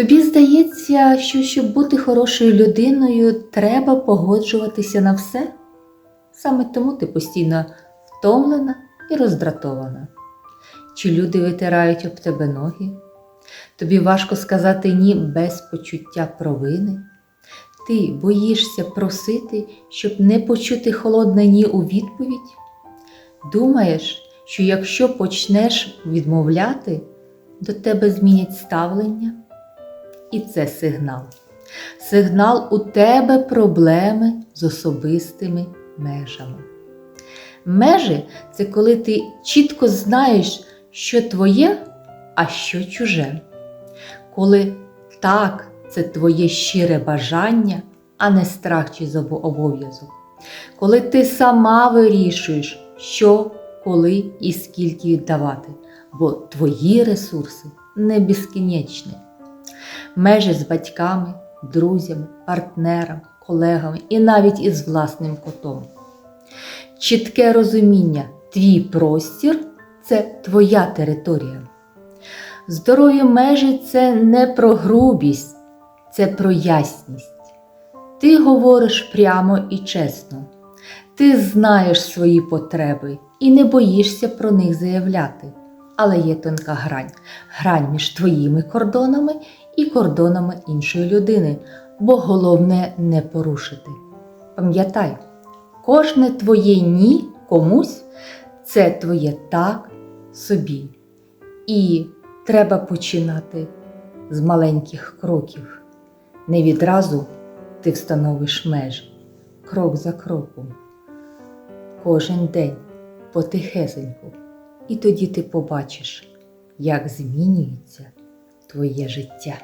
Тобі здається, що щоб бути хорошою людиною, треба погоджуватися на все? Саме тому ти постійно втомлена і роздратована. Чи люди витирають об тебе ноги? Тобі важко сказати ні без почуття провини? Ти боїшся просити, щоб не почути холодне ні у відповідь? Думаєш, що якщо почнеш відмовляти, до тебе змінять ставлення? І це сигнал. Сигнал у тебе проблеми з особистими межами. Межі це коли ти чітко знаєш, що твоє, а що чуже. Коли так це твоє щире бажання, а не страх чи обов'язок. Коли ти сама вирішуєш, що, коли і скільки віддавати, бо твої ресурси не безкінечні. Межі з батьками, друзями, партнером, колегами і навіть із власним котом. Чітке розуміння, твій простір це твоя територія. Здорові межі це не про грубість, це про ясність. Ти говориш прямо і чесно. Ти знаєш свої потреби і не боїшся про них заявляти. Але є тонка грань грань між твоїми кордонами і кордонами іншої людини, бо головне не порушити. Пам'ятай, кожне твоє ні комусь це твоє так собі. І треба починати з маленьких кроків. Не відразу ти встановиш межі, крок за кроком. Кожен день потихесеньку. І тоді ти побачиш, як змінюється твоє життя.